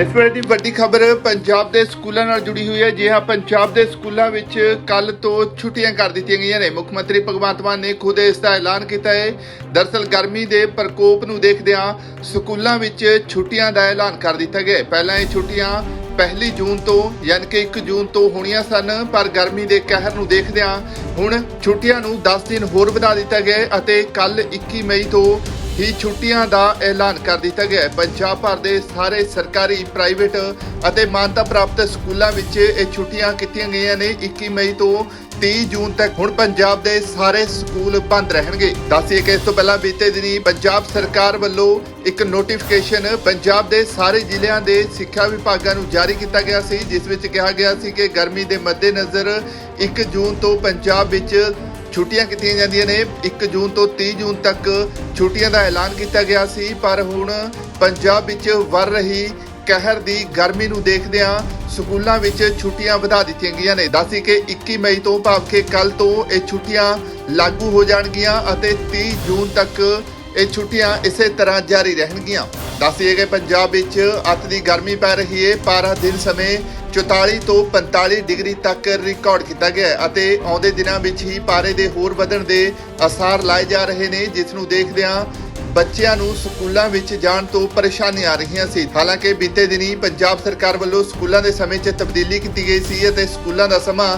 ਇਸ ਵੇਲੇ ਦੀ ਵੱਡੀ ਖਬਰ ਪੰਜਾਬ ਦੇ ਸਕੂਲਾਂ ਨਾਲ ਜੁੜੀ ਹੋਈ ਹੈ। ਜੀ ਹਾਂ, ਪੰਜਾਬ ਦੇ ਸਕੂਲਾਂ ਵਿੱਚ ਕੱਲ ਤੋਂ ਛੁੱਟੀਆਂ ਕਰ ਦਿੱਤੀਆਂ ਗਈਆਂ ਨੇ। ਮੁੱਖ ਮੰਤਰੀ ਭਗਵੰਤ ਮਾਨ ਨੇ ਖੁਦ ਇਸ ਦਾ ਐਲਾਨ ਕੀਤਾ ਹੈ। ਦਰਸਲ ਗਰਮੀ ਦੇ ਪ੍ਰਕੋਪ ਨੂੰ ਦੇਖਦਿਆਂ ਸਕੂਲਾਂ ਵਿੱਚ ਛੁੱਟੀਆਂ ਦਾ ਐਲਾਨ ਕਰ ਦਿੱਤਾ ਗਿਆ ਪਹਿਲਾਂ ਇਹ ਛੁੱਟੀਆਂ ਪਹਿਲੀ ਜੂਨ ਤੋਂ ਯਾਨੀ ਕਿ 1 ਜੂਨ ਤੋਂ ਹੋਣੀਆਂ ਸਨ, ਪਰ ਗਰਮੀ ਦੇ ਕਹਿਰ ਨੂੰ ਦੇਖਦਿਆਂ ਹੁਣ ਛੁੱਟੀਆਂ ਨੂੰ 10 ਦਿਨ ਹੋਰ ਵਧਾ ਦਿੱਤਾ ਗਿਆ ਅਤੇ ਕੱਲ 21 ਮਈ ਤੋਂ ਹੀ ਛੁੱਟੀਆਂ ਦਾ ਐਲਾਨ ਕਰ ਦਿੱਤਾ ਗਿਆ ਹੈ। ਪੰਜਾਬ ਭਰ ਦੇ ਸਾਰੇ ਸਰਕਾਰੀ, ਪ੍ਰਾਈਵੇਟ ਅਤੇ ਮਾਨਤਾ ਪ੍ਰਾਪਤ ਸਕੂਲਾਂ ਵਿੱਚ ਇਹ ਛੁੱਟੀਆਂ ਕੀਤੀਆਂ ਗਈਆਂ ਨੇ। 21 ਮਈ ਤੋਂ 30 ਜੂਨ ਤੱਕ ਹੁਣ ਪੰਜਾਬ ਦੇ ਸਾਰੇ ਸਕੂਲ ਬੰਦ ਰਹਿਣਗੇ। ਦੱਸਿਏ ਕਿ ਇਸ ਤੋਂ ਪਹਿਲਾਂ ਬੀਤੇ ਦਿਨੀ ਪੰਜਾਬ ਸਰਕਾਰ ਵੱਲੋਂ ਇੱਕ ਨੋਟੀਫਿਕੇਸ਼ਨ ਪੰਜਾਬ ਦੇ ਸਾਰੇ ਜ਼ਿਲ੍ਹਿਆਂ ਦੇ ਸਿੱਖਿਆ ਵਿਭਾਗਾਂ ਨੂੰ ਜਾਰੀ ਕੀਤਾ ਗਿਆ ਸੀ, ਜਿਸ ਵਿੱਚ ਕਿਹਾ ਗਿਆ ਸੀ ਕਿ ਗਰਮੀ ਦੇ ਮੱਦੇਨਜ਼ਰ 1 ਜੂਨ ਤੋਂ ਪੰਜਾਬ ਵਿੱਚ ਛੁੱਟੀਆਂ ਕੀਤੀਆਂ ਜਾਂਦੀਆਂ ਨੇ। 1 ਜੂਨ ਤੋਂ 30 ਜੂਨ ਤੱਕ ਛੁੱਟੀਆਂ ਦਾ ਐਲਾਨ ਕੀਤਾ ਗਿਆ ਸੀ, ਪਰ ਹੁਣ ਪੰਜਾਬ ਵਿੱਚ ਵਰ ਰਹੀ ਕਹਿਰ ਦੀ ਗਰਮੀ ਨੂੰ ਦੇਖਦਿਆਂ ਸਕੂਲਾਂ ਵਿੱਚ ਛੁੱਟੀਆਂ ਵਧਾ ਦਿੱਤੀਆਂ ਗਈਆਂ ਨੇ। ਦੱਸੀ ਕਿ 21 ਮਈ ਤੋਂ ਭਾਵ ਕਿ ਕੱਲ ਤੋਂ ਇਹ ਛੁੱਟੀਆਂ ਲਾਗੂ ਹੋ ਜਾਣਗੀਆਂ ਅਤੇ 30 ਜੂਨ ਤੱਕ ਇਹ ਛੁੱਟੀਆਂ ਇਸੇ ਤਰ੍ਹਾਂ ਜਾਰੀ ਰਹਿਣਗੀਆਂ। ਦੱਸਿਏ ਕਿ ਪੰਜਾਬ ਵਿੱਚ ਅੱਤ ਦੀ ਗਰਮੀ ਪੈ ਰਹੀ ਹੈ ਪਾਰਾ ਦਿਨ ਸਮੇਂ 44 ਤੋਂ 45 ਡਿਗਰੀ ਤੱਕ ਰਿਕਾਰਡ ਕੀਤਾ ਗਿਆ ਅਤੇ ਆਉਂਦੇ ਦਿਨਾਂ ਵਿੱਚ ਹੀ ਪਾਰੇ ਦੇ ਹੋਰ ਵਧਣ ਦੇ ਅਸਾਰ ਲਾਏ ਜਾ ਰਹੇ ਨੇ, ਜਿਸ ਨੂੰ ਦੇਖਦਿਆਂ ਬੱਚਿਆਂ ਨੂੰ ਸਕੂਲਾਂ ਵਿੱਚ ਜਾਣ ਤੋਂ ਪਰੇਸ਼ਾਨੀਆਂ ਆ ਰਹੀਆਂ ਸੀ। ਹਾਲਾਂਕਿ ਬੀਤੇ ਦਿਨੀ ਪੰਜਾਬ ਸਰਕਾਰ ਵੱਲੋਂ ਸਕੂਲਾਂ ਦੇ ਸਮੇਂ 'ਚ ਤਬਦੀਲੀ ਕੀਤੀ ਗਈ ਸੀ ਅਤੇ ਸਕੂਲਾਂ ਦਾ ਸਮਾਂ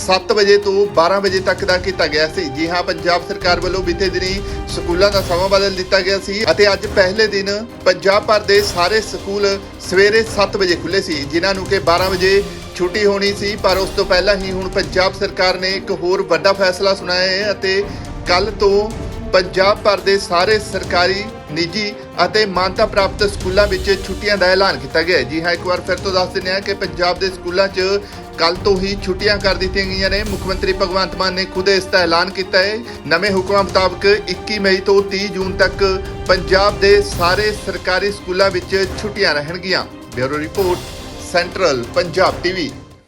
7 ਵਜੇ ਤੋਂ 12 ਵਜੇ ਤੱਕ ਦਾ ਕੀਤਾ ਗਿਆ ਸੀ। ਜੀ ਹਾਂ, ਪੰਜਾਬ ਸਰਕਾਰ ਵੱਲੋਂ ਬੀਤੇ ਦਿਨੀ ਸਕੂਲਾਂ ਦਾ ਸਮਾਂ ਬਦਲ ਦਿੱਤਾ ਗਿਆ ਸੀ ਅਤੇ ਅੱਜ ਪਹਿਲੇ ਦਿਨ ਪੰਜਾਬ ਭਰ ਦੇ ਸਾਰੇ ਸਕੂਲ ਸਵੇਰੇ 7 ਵਜੇ ਖੁੱਲੇ ਸੀ, ਜਿਨ੍ਹਾਂ ਨੂੰ ਕਿ 12 ਵਜੇ ਛੁੱਟੀ ਹੋਣੀ ਸੀ। ਪਰ ਉਸ ਤੋਂ ਪਹਿਲਾਂ ਹੀ ਹੁਣ ਪੰਜਾਬ ਸਰਕਾਰ ਨੇ ਇੱਕ ਹੋਰ ਵੱਡਾ ਫੈਸਲਾ ਸੁਣਾਇਆ ਹੈ ਅਤੇ ਕੱਲ ਤੋਂ ਪੰਜਾਬ ਭਰ ਦੇ ਸਾਰੇ ਸਰਕਾਰੀ, ਨਿੱਜੀ ਅਤੇ ਮਾਨਤਾ ਪ੍ਰਾਪਤ ਸਕੂਲਾਂ ਵਿੱਚ ਛੁੱਟੀਆਂ ਦਾ ਐਲਾਨ ਕੀਤਾ ਗਿਆ ਹੈ। ਜੀ ਹਾਂ, ਇੱਕ ਵਾਰ ਫਿਰ ਤੋਂ ਦੱਸ ਦਿੰਦੇ ਹਾਂ ਕਿ ਪੰਜਾਬ ਦੇ ਸਕੂਲਾਂ 'ਚ ਕੱਲ ਤੋਂ ਹੀ ਛੁੱਟੀਆਂ ਕਰ ਦਿੱਤੀਆਂ ਗਈਆਂ ਨੇ। ਮੁੱਖ ਮੰਤਰੀ ਭਗਵੰਤ ਮਾਨ ਨੇ ਖੁਦ ਇਸ ਦਾ ਐਲਾਨ ਕੀਤਾ ਹੈ। ਨਵੇਂ ਹੁਕਮਾਂ ਮੁਤਾਬਕ 21 ਮਈ ਤੋਂ 30 ਜੂਨ ਤੱਕ ਪੰਜਾਬ ਦੇ ਸਾਰੇ ਸਰਕਾਰੀ ਸਕੂਲਾਂ ਵਿੱਚ ਛੁੱਟੀਆਂ ਰਹਿਣਗੀਆਂ। Bureau report, central Punjab TV.